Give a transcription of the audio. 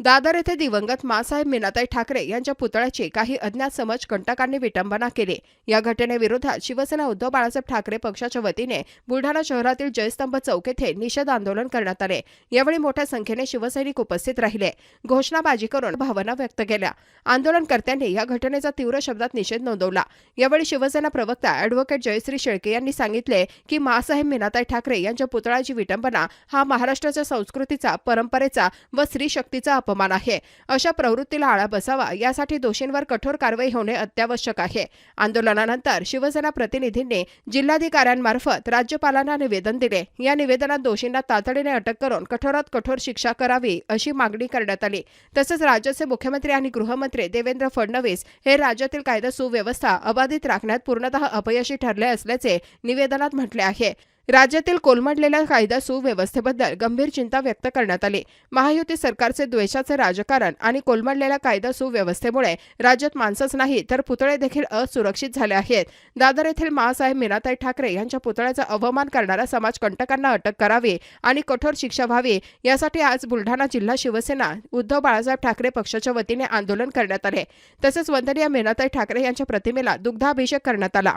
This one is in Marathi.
दादर येथे दिवंगत मासाहेब मीनाताई ठाकरे यांच्या पुतळ्याची काही अज्ञात समज कंटकांनी विटंबना केली. या घटनेविरोधात शिवसेना उद्धव बाळासाहेब ठाकरे पक्षाच्या वतीने बुलढाणा शहरातील जयस्तंभ चौक येथे निषेध आंदोलन करण्यात आले. यावेळी मोठ्या संख्येने शिवसैनिक उपस्थित राहिले. घोषणाबाजी करून भावना व्यक्त केल्या. आंदोलनकर्त्यांनी या घटनेचा तीव्र शब्दात निषेध नोंदवला. यावेळी शिवसेना प्रवक्ता अॅडव्होकेट जयश्री शेळके यांनी सांगितले की मासाहेब मीनाताई ठाकरे यांच्या पुतळ्याची विटंबना हा महाराष्ट्राच्या संस्कृतीचा परंपरेचा व स्त्रीशक्तीचा अपमान आहे. अशा प्रवृत्तीला आळा बसावा यासाठी दोषींवर कठोर कारवाई होणे अत्यावश्यक आहे. आंदोलनानंतर शिवसेना प्रतिनिधींनी जिल्हाधिकाऱ्यांमार्फत राज्यपालांना निवेदन दिले. या निवेदनात दोषींना तातडीने अटक करून कठोरात कठोर शिक्षा करावी अशी मागणी करण्यात आली. तसंच राज्याचे मुख्यमंत्री आणि गृहमंत्री देवेंद्र फडणवीस हे राज्यातील कायदा सुव्यवस्था अबाधित राखण्यात पूर्णतः अपयशी ठरले असल्याचे निवेदनात म्हटले आहे. राज्यातील कोलमडलेल्या कायदा सुव्यवस्थेबद्दल गंभीर चिंता व्यक्त करण्यात आली. महायुती सरकारचे द्वेषाचे राजकारण आणि कोलमडलेल्या कायदा सुव्यवस्थेमुळे राज्यात माणसंच नाही तर पुतळे देखील असुरक्षित झाले आहेत. दादर येथील महासाहेब मीनाताई ठाकरे यांच्या पुतळ्याचा अवमान करणाऱ्या समाजकंटकांना अटक करावी आणि कठोर शिक्षा व्हावी यासाठी आज बुलढाणा जिल्हा शिवसेना उद्धव बाळासाहेब ठाकरे पक्षाच्या वतीने आंदोलन करण्यात आले. तसेच वंदनीय मीनाताई ठाकरे यांच्या प्रतिमेला दुग्धाभिषेक करण्यात आला.